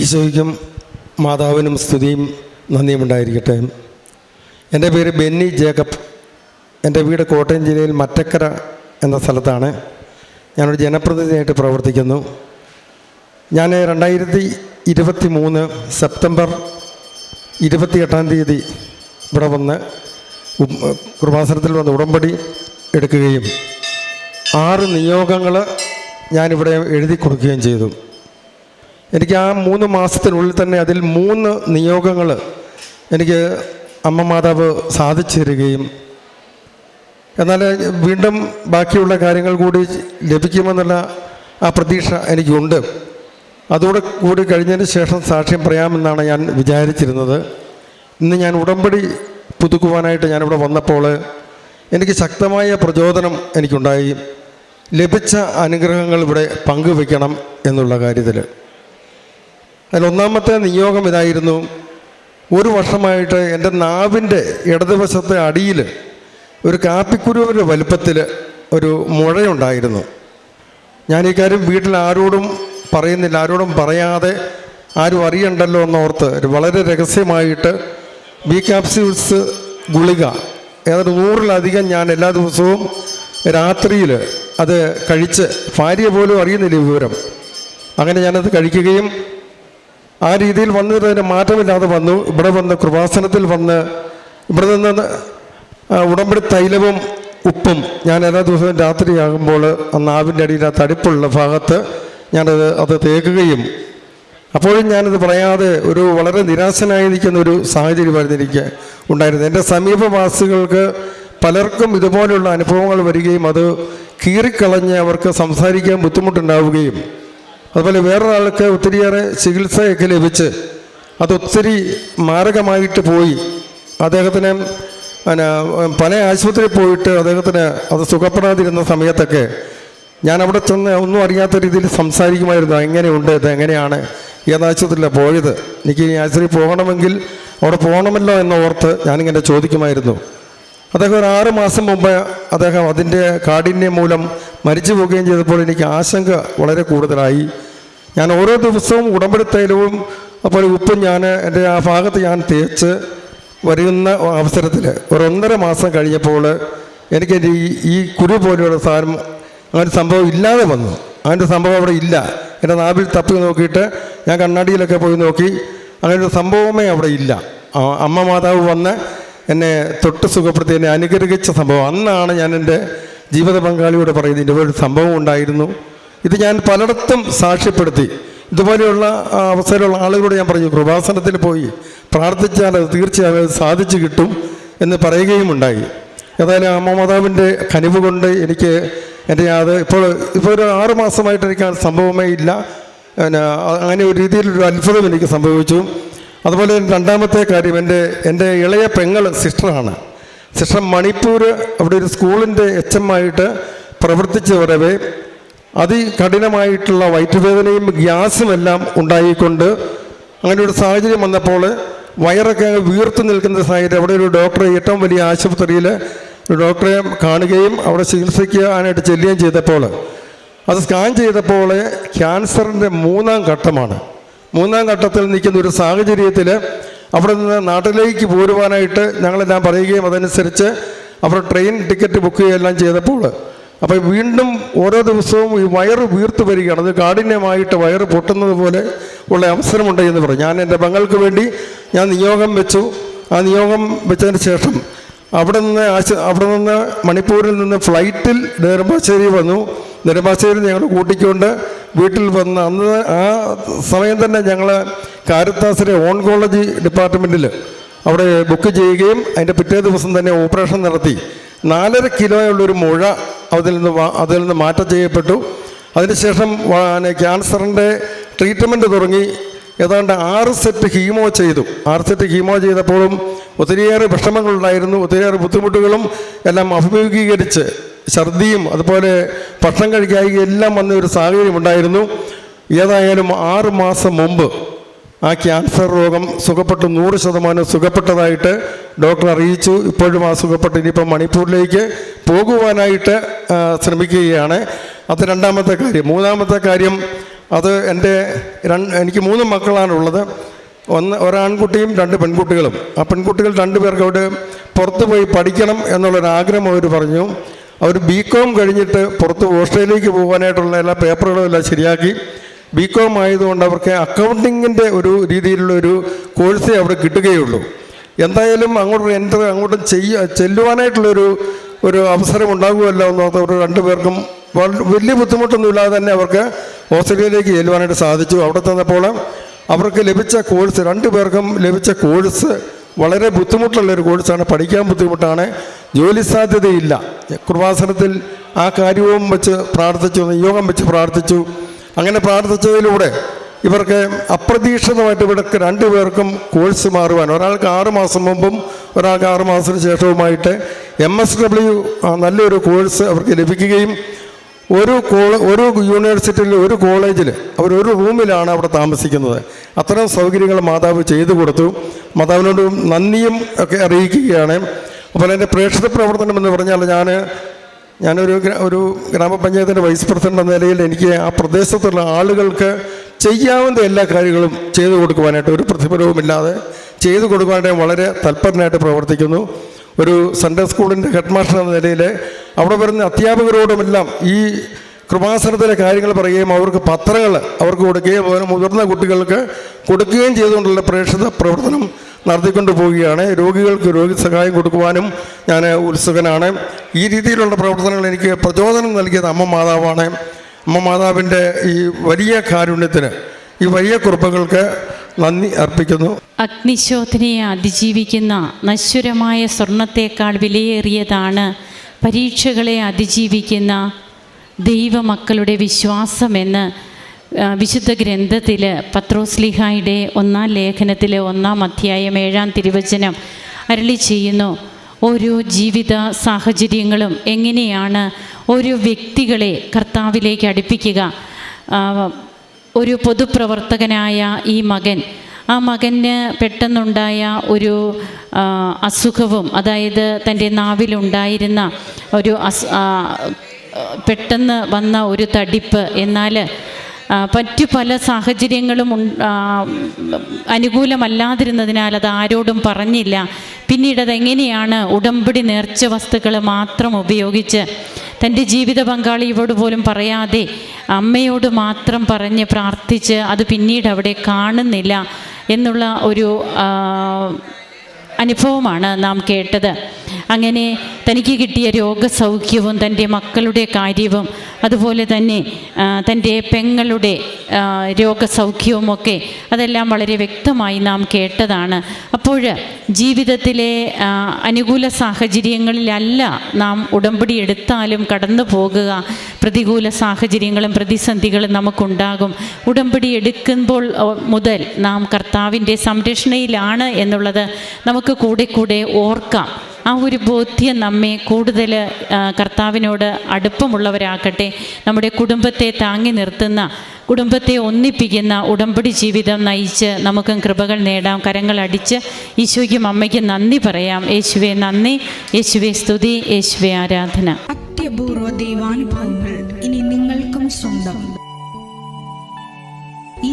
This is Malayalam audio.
ഈശോയ്ക്കും മാതാവിനും സ്തുതിയും നന്ദിയും ഉണ്ടായിരിക്കട്ടെ എന്റെ പേര് ബെന്നി ജേക്കബ്. എന്റെ വീട് കോട്ടയം ജില്ലയിൽ മറ്റക്കര എന്ന സ്ഥലത്താണ്. ഞാനൊരു ജനപ്രതിനിധിയായിട്ട് പ്രവർത്തിക്കുന്നു. ഞാൻ രണ്ടായിരത്തി ഇരുപത്തി മൂന്ന് സെപ്റ്റംബർ ഇരുപത്തി എട്ടാം തീയതി ഇവിടെ വന്ന് കൃപാസനത്തിൽ വന്ന് ഉടമ്പടി എടുക്കുകയും ആറ് നിയോഗങ്ങൾ ഞാനിവിടെ എഴുതി കൊടുക്കുകയും ചെയ്തു. എനിക്ക് ആ മൂന്ന് മാസത്തിനുള്ളിൽ തന്നെ അതിൽ മൂന്ന് നിയോഗങ്ങൾ എനിക്ക് അമ്മ മാതാവ് സാധിച്ചു തരികയും എന്നാൽ വീണ്ടും ബാക്കിയുള്ള കാര്യങ്ങൾ കൂടി ലഭിക്കുമെന്നുള്ള ആ പ്രതീക്ഷ എനിക്കുണ്ട്. അതോടെ കൂടി കഴിഞ്ഞതിന് ശേഷം സാക്ഷ്യം പറയാമെന്നാണ് ഞാൻ വിചാരിച്ചിരുന്നത്. ഇന്ന് ഞാൻ ഉടമ്പടി പുതുക്കുവാനായിട്ട് ഞാനിവിടെ വന്നപ്പോൾ എനിക്ക് ശക്തമായ പ്രചോദനം എനിക്കുണ്ടായി. ലഭിച്ച അനുഗ്രഹങ്ങൾ ഇവിടെ പങ്കുവെക്കണം എന്നുള്ള കാര്യത്തിൽ. അതിൽ ഒന്നാമത്തെ നിയോഗം ഇതായിരുന്നു. ഒരു വർഷമായിട്ട് എന്റെ നാവിന്റെ ഇടതുവശത്തെ അടിയിൽ ഒരു കാപ്പിക്കുരുവിന്റെ വലുപ്പത്തിൽ ഒരു മുഴയുണ്ടായിരുന്നു. ഞാൻ ഈ കാര്യം വീട്ടിൽ ആരോടും പറയുന്നില്ല ആരോടും പറയാതെ ആരും അറിയണ്ടല്ലോ എന്നോർത്ത് വളരെ രഹസ്യമായിട്ട് ബി കാപ്സ്യൂൾസ് ഗുളിക ഏതാണ്ട് നൂറിലധികം ഞാൻ എല്ലാ ദിവസവും രാത്രിയിൽ അത് കഴിച്ച് ഭാര്യ പോലും അറിയുന്നില്ല വിവരം. അങ്ങനെ ഞാനത് കഴിക്കുകയും ആ രീതിയിൽ വന്നിട്ട് അതിന് മാറ്റമില്ലാതെ വന്നു. ഇവിടെ വന്ന് കൃപാസനത്തിൽ വന്ന് ഇവിടെ നിന്ന് ഉടമ്പടി തൈലവും ഉപ്പും ഞാൻ എല്ലാ ദിവസവും രാത്രിയാകുമ്പോൾ ആ നാവിന്റെ അടിയിൽ ആ തടിപ്പുള്ള ഭാഗത്ത് ഞാനത് അത് തേക്കുകയും അപ്പോഴും ഞാനത് പറയാതെ ഒരു വളരെ നിരാശനായി നിൽക്കുന്ന ഒരു സാഹചര്യമായിരുന്നു എനിക്ക് ഉണ്ടായിരുന്നത്. എന്റെ സമീപവാസികൾക്ക് പലർക്കും ഇതുപോലുള്ള അനുഭവങ്ങൾ വരികയും അത് കീറിക്കളഞ്ഞ് അവർക്ക് സംസാരിക്കാൻ ബുദ്ധിമുട്ടുണ്ടാവുകയും അതുപോലെ വേറൊരാൾക്ക് ഒത്തിരിയേറെ ചികിത്സയൊക്കെ ലഭിച്ച് അതൊത്തിരി മാരകമായിട്ട് പോയി. അദ്ദേഹത്തിന് പിന്നെ പല ആശുപത്രിയിൽ പോയിട്ട് അദ്ദേഹത്തിന് അത് സുഖപ്പെടാതിരുന്ന സമയത്തൊക്കെ ഞാൻ അവിടെ ചെന്ന് ഒന്നും അറിയാത്ത രീതിയിൽ സംസാരിക്കുമായിരുന്നു. എങ്ങനെയുണ്ട് ഇത് എങ്ങനെയാണ് ഏത് ആശുപത്രിയിലാണ് പോയത്? എനിക്ക് ഈ ആശുപത്രി പോകണമെങ്കിൽ അവിടെ പോകണമല്ലോ എന്ന് ഓർത്ത് ഞാനിങ്ങനെ ചോദിക്കുമായിരുന്നു. അദ്ദേഹം ഒരു ആറ് മാസം മുമ്പ് അദ്ദേഹം അതിന്റെ കാഠിന്യം മൂലം മരിച്ചു പോവുകയും ചെയ്തപ്പോൾ എനിക്ക് ആശങ്ക വളരെ കൂടുതലായി. ഞാൻ ഓരോ ദിവസവും ഉടമ്പടി അപ്പോൾ ഉപ്പും ഞാൻ എന്റെ ആ ഭാഗത്ത് ഞാൻ തേച്ച് വരുന്ന അവസരത്തിൽ ഒരു ഒന്നര മാസം കഴിഞ്ഞപ്പോൾ എനിക്ക് ഈ ഈ കുരു പോലെയുള്ള സാധനം അങ്ങനെ സംഭവം ഇല്ലാതെ വന്നു. അങ്ങനത്തെ സംഭവം അവിടെ ഇല്ല. എന്റെ നാവിൽ തപ്പി നോക്കിയിട്ട് ഞാൻ കണ്ണാടിയിലൊക്കെ പോയി നോക്കി അങ്ങനെ ഒരു സംഭവമേ അവിടെ ഇല്ല. അമ്മ മാതാവ് വന്ന് എന്നെ തൊട്ട് സുഖപ്പെടുത്തി എന്നെ അനുഗ്രഹിച്ച സംഭവം. അന്നാണ് ഞാൻ എന്റെ ജീവിത പങ്കാളിയോട് പറയുന്നത് ഇതുപോലെ ഒരു സംഭവം ഉണ്ടായിരുന്നു. ഇത് ഞാൻ പലയിടത്തും സാക്ഷ്യപ്പെടുത്തി. ഇതുപോലെയുള്ള അവസരമുള്ള ആളുകളോട് ഞാൻ പറഞ്ഞു കൃപാസനത്തിൽ പോയി പ്രാർത്ഥിച്ചാൽ അത് തീർച്ചയായും സാധിച്ചു കിട്ടും എന്ന് പറയുകയും ഉണ്ടായി. ഏതായാലും അമ്മമാതാവിന്റെ കനിവ് കൊണ്ട് എനിക്ക് എന്റെ അത് ഇപ്പോൾ ഇപ്പോൾ ഒരു ആറ് മാസമായിട്ട് എനിക്ക് സംഭവമേ ഇല്ല. പിന്നെ അങ്ങനെ ഒരു രീതിയിലൊരു അത്ഭുതം എനിക്ക് സംഭവിച്ചു. അതുപോലെ രണ്ടാമത്തെ കാര്യം എന്റെ എന്റെ ഇളയ പെങ്ങൾ സിസ്റ്ററാണ്. സിസ്റ്റർ മണിപ്പൂർ അവിടെ ഒരു സ്കൂളിന്റെ എച്ച് എം ആയിട്ട് പ്രവർത്തിച്ചു വരവേ അതികഠിനമായിട്ടുള്ള വയറ്റുവേദനയും ഗ്യാസും എല്ലാം ഉണ്ടായിക്കൊണ്ട് അങ്ങനെ ഒരു സാഹചര്യം വന്നപ്പോൾ വയറൊക്കെ വീർത്തു നിൽക്കുന്ന സാഹചര്യം. അവിടെ ഒരു ഡോക്ടറെ ഏറ്റവും വലിയ ആശുപത്രിയിൽ ഡോക്ടറെ കാണുകയും അവിടെ ചികിത്സിക്കാനായിട്ട് ചെല്ലുകയും ചെയ്തപ്പോൾ അത് സ്കാൻ ചെയ്തപ്പോൾ ക്യാൻസറിന്റെ മൂന്നാം ഘട്ടമാണ്. മൂന്നാം ഘട്ടത്തിൽ നിൽക്കുന്ന ഒരു സാഹചര്യത്തിൽ അവിടെ നിന്ന് നാട്ടിലേക്ക് പോരുവാനായിട്ട് ഞങ്ങളെല്ലാം പറയുകയും അതനുസരിച്ച് അവർ ട്രെയിൻ ടിക്കറ്റ് ബുക്ക് ചെയ്യുകയെല്ലാം ചെയ്തപ്പോൾ അപ്പോൾ വീണ്ടും ഓരോ ദിവസവും ഈ വയറ് വീർത്തു വരികയാണ്. അത് കാഠിന്യമായിട്ട് വയറ് പൊട്ടുന്നത് പോലെ ഉള്ള അവസരമുണ്ട് എന്ന് പറഞ്ഞു. ഞാൻ എന്റെ മകൾക്ക് വേണ്ടി ഞാൻ നിയോഗം വെച്ചു. ആ നിയോഗം വെച്ചതിന് ശേഷം അവിടെ നിന്ന് ആശ അവിടെ നിന്ന് മണിപ്പൂരിൽ നിന്ന് ഫ്ലൈറ്റിൽ നെടുമ്പാശ്ശേരി വന്നു. നെടുമ്പാശ്ശേരി ഞങ്ങൾ കൂട്ടിക്കൊണ്ട് വീട്ടിൽ വന്ന് അന്ന് ആ സമയം തന്നെ ഞങ്ങൾ കാരത്താസിലെ ഓൺകോളജി ഡിപ്പാർട്ട്മെന്റിൽ അവിടെ ബുക്ക് ചെയ്യുകയും അതിന്റെ പിറ്റേ ദിവസം തന്നെ ഓപ്പറേഷൻ നടത്തി. നാലര കിലോയുള്ളൊരു മുഴ അതിൽ നിന്ന് അതിൽ നിന്ന് മാറ്റം ചെയ്യപ്പെട്ടു. അതിനുശേഷം ക്യാൻസറിന്റെ ട്രീറ്റ്മെന്റ് തുടങ്ങി. ഏതാണ്ട് ആറ് സെറ്റ് ഹീമോ ചെയ്തു. ആറ് സെറ്റ് ഹീമോ ചെയ്തപ്പോഴും ഒത്തിരിയേറെ വിഷമങ്ങളുണ്ടായിരുന്നു ഒത്തിരിയേറെ ബുദ്ധിമുട്ടുകളും എല്ലാം അഭിമുഖീകരിച്ച് ഛർദിയും അതുപോലെ ഭക്ഷണം കഴിക്കായി എല്ലാം വന്ന ഒരു സാഹചര്യം ഉണ്ടായിരുന്നു. ഏതായാലും ആറ് മാസം മുമ്പ് ആ ക്യാൻസർ രോഗം സുഖപ്പെട്ട് നൂറ് ശതമാനം സുഖപ്പെട്ടതായിട്ട് ഡോക്ടർ അറിയിച്ചു. ഇപ്പോഴും ആ സുഖപ്പെട്ട് ഇനിയിപ്പോൾ മണിപ്പൂരിലേക്ക് പോകുവാനായിട്ട് ശ്രമിക്കുകയാണ്. അത് രണ്ടാമത്തെ കാര്യം. മൂന്നാമത്തെ കാര്യം അത് എന്റെ എനിക്ക് മൂന്ന് മക്കളാണുള്ളത്. ഒന്ന് ഒരാൺകുട്ടിയും രണ്ട് പെൺകുട്ടികളും. ആ പെൺകുട്ടികൾ രണ്ടു പേർക്ക് അവിടെ പുറത്ത് പോയി പഠിക്കണം എന്നുള്ളൊരാഗ്രഹം അവർ പറഞ്ഞു. അവർ ബി കോം കഴിഞ്ഞിട്ട് പുറത്ത് ഓസ്ട്രേലിയക്ക് പോകാനായിട്ടുള്ള എല്ലാ പേപ്പറുകളും എല്ലാം ശരിയാക്കി. ബി കോം ആയതുകൊണ്ട് അവർക്ക് അക്കൗണ്ടിങ്ങിന്റെ ഒരു രീതിയിലുള്ള ഒരു കോഴ്സേ അവിടെ കിട്ടുകയുള്ളൂ. എന്തായാലും അങ്ങോട്ട് എന്റർ അങ്ങോട്ട് ചെയ്യ ചെല്ലുവാനായിട്ടുള്ളൊരു ഒരു അവസരം ഉണ്ടാകുമല്ലോ എന്ന് ഓർത്ത് അവർ രണ്ടുപേർക്കും വലിയ ബുദ്ധിമുട്ടൊന്നുമില്ലാതെ തന്നെ അവർക്ക് ഓസ്ട്രേലിയയിലേക്ക് ചെല്ലുവാനായിട്ട് സാധിച്ചു. അവിടെ തന്നപ്പോൾ അവർക്ക് ലഭിച്ച കോഴ്സ് രണ്ടു പേർക്കും ലഭിച്ച കോഴ്സ് വളരെ ബുദ്ധിമുട്ടുള്ള ഒരു കോഴ്സാണ് പഠിക്കാൻ ബുദ്ധിമുട്ടാണ്. ജോലി സാധ്യതയില്ല. കുർവാസനത്തിൽ ആ കാര്യവും വെച്ച് പ്രാർത്ഥിച്ചു നിയോഗം വെച്ച് പ്രാർത്ഥിച്ചു. അങ്ങനെ പ്രാർത്ഥിച്ചതിലൂടെ ഇവർക്ക് അപ്രതീക്ഷിതമായിട്ട് ഇവർക്ക് രണ്ടുപേർക്കും കോഴ്സ് മാറുവാൻ ഒരാൾക്ക് ആറ് മാസം മുമ്പും ഒരാൾക്ക് ആറ് മാസത്തിന് ശേഷവുമായിട്ട് എം എസ് ഡബ്ല്യു നല്ലൊരു കോഴ്സ് അവർക്ക് ലഭിക്കുകയും ഒരു കോള ഒരു യൂണിവേഴ്സിറ്റിയിൽ ഒരു കോളേജിൽ അവർ ഒരു റൂമിലാണ് അവിടെ താമസിക്കുന്നത്. അത്തരം സൗകര്യങ്ങൾ മാതാവ് ചെയ്തു കൊടുത്തു. മാതാവിനോട് നന്ദിയും ഒക്കെ അറിയിക്കുകയാണ്. അപ്പോൾ എന്റെ പ്രേക്ഷിത പ്രവർത്തനം എന്ന് പറഞ്ഞാൽ ഞാൻ ഞാനൊരു ഒരു ഗ്രാമപഞ്ചായത്തിന്റെ വൈസ് പ്രസിഡന്റ് എന്ന നിലയിൽ എനിക്ക് ആ പ്രദേശത്തുള്ള ആളുകൾക്ക് ചെയ്യാവുന്ന എല്ലാ കാര്യങ്ങളും ചെയ്തു കൊടുക്കുവാനായിട്ട് ഒരു പ്രതിഫലവുമില്ലാതെ ചെയ്തു കൊടുക്കുവാനായിട്ട് വളരെ തൽപരനായിട്ട് പ്രവർത്തിക്കുന്നു. ഒരു സൺഡേ സ്കൂളിന്റെ ഹെഡ് മാസ്റ്റർ എന്ന നിലയിൽ അവിടെ വരുന്ന അധ്യാപകരോടുമെല്ലാം ഈ കൃപാസനത്തിലെ കാര്യങ്ങൾ പറയുകയും അവർക്ക് പത്രങ്ങൾ അവർക്ക് കൊടുക്കുകയും അതുപോലെ മുതിർന്ന കുട്ടികൾക്ക് കൊടുക്കുകയും ചെയ്തുകൊണ്ടുള്ള പ്രേക്ഷിത പ്രവർത്തനം നടത്തിക്കൊണ്ട് പോവുകയാണ്. രോഗികൾക്ക് രോഗി സഹായം കൊടുക്കുവാനും ഞാൻ ഉത്സുകനാണ്. ഈ രീതിയിലുള്ള പ്രവർത്തനങ്ങൾ എനിക്ക് പ്രചോദനം നൽകിയത് അമ്മ മാതാവാണ്. അമ്മ മാതാവിന്റെ ഈ വലിയ കാരുണ്യത്തിന് ഈ വലിയ കുറിപ്പുകൾക്ക് നന്ദി അർപ്പിക്കുന്നു. അഗ്നിശോധനയെ അതിജീവിക്കുന്ന നശ്വരമായ സ്വർണത്തേക്കാൾ വിലയേറിയതാണ് പരീക്ഷകളെ അതിജീവിക്കുന്ന ദൈവമക്കളുടെ വിശ്വാസമെന്ന് വിശുദ്ധ ഗ്രന്ഥത്തിൽ പത്രോസ്ലിഹായുടെ ഒന്നാം ലേഖനത്തിലെ ഒന്നാം അധ്യായം ഏഴാം തിരുവചനം അരളി ചെയ്യുന്നു. ഓരോ ജീവിത സാഹചര്യങ്ങളും എങ്ങനെയാണ് ഓരോ വ്യക്തികളെ കർത്താവിലേക്ക് അടുപ്പിക്കുക? ഒരു പൊതുപ്രവർത്തകനായ ഈ മകൻ ആ മകന് പെട്ടെന്നുണ്ടായ ഒരു അസുഖവും അതായത് തന്റെ നാവിലുണ്ടായിരുന്ന ഒരു പെട്ടെന്ന് വന്ന ഒരു തടിപ്പ്. എന്നാൽ മറ്റു പല സാഹചര്യങ്ങളും അനുകൂലമല്ലാതിരുന്നതിനാൽ അത് ആരോടും പറഞ്ഞില്ല. പിന്നീട് അതെങ്ങനെയാണ് ഉടമ്പടി നേർച്ച വസ്തുക്കൾ മാത്രം ഉപയോഗിച്ച് തന്റെ ജീവിത പങ്കാളിയോട് പോലും പറയാതെ അമ്മയോട് മാത്രം പറഞ്ഞ് പ്രാർത്ഥിച്ച് അത് പിന്നീട് അവിടെ കാണുന്നില്ല എന്നുള്ള ഒരു അനുഭവമാണ് നാം കേട്ടത്. അങ്ങനെ തനിക്ക് കിട്ടിയ രോഗസൗഖ്യവും തന്റെ മക്കളുടെ കാര്യവും അതുപോലെ തന്നെ തന്റെ പെങ്ങളുടെ രോഗസൗഖ്യവും ഒക്കെ അതെല്ലാം വളരെ വ്യക്തമായി നാം കേട്ടതാണ്. അപ്പോൾ ജീവിതത്തിലെ അനുകൂല സാഹചര്യങ്ങളിലല്ല നാം ഉടമ്പടി എടുത്താലും കടന്നു പോകുക. പ്രതികൂല സാഹചര്യങ്ങളും പ്രതിസന്ധികളും നമുക്കുണ്ടാകും. ഉടമ്പടി എടുക്കുമ്പോൾ മുതൽ നാം കർത്താവിന്റെ സംരക്ഷണയിലാണ് എന്നുള്ളത് നമുക്ക് കൂടെ കൂടെ ഓർക്കാം. ആ ഒരു ബോധ്യം നമ്മെ കൂടുതൽ കർത്താവിനോട് അടുപ്പമുള്ളവരാക്കട്ടെ. നമ്മുടെ കുടുംബത്തെ താങ്ങി നിർത്തുന്ന കുടുംബത്തെ ഒന്നിപ്പിക്കുന്ന ഉടമ്പടി ജീവിതം നയിച്ച് നമുക്കും കൃപകൾ നേടാം. കരങ്ങൾ അടിച്ച് ഈശോയ്ക്കും അമ്മയ്ക്കും നന്ദി പറയാം. യേശുവെ നന്ദി. യേശുവെ സ്തുതി. യേശുവെ ആരാധന. അത്യപൂർവ ദൈവാനുഭവങ്ങൾ ഇനി നിങ്ങൾക്കും സ്വന്തം. ഈ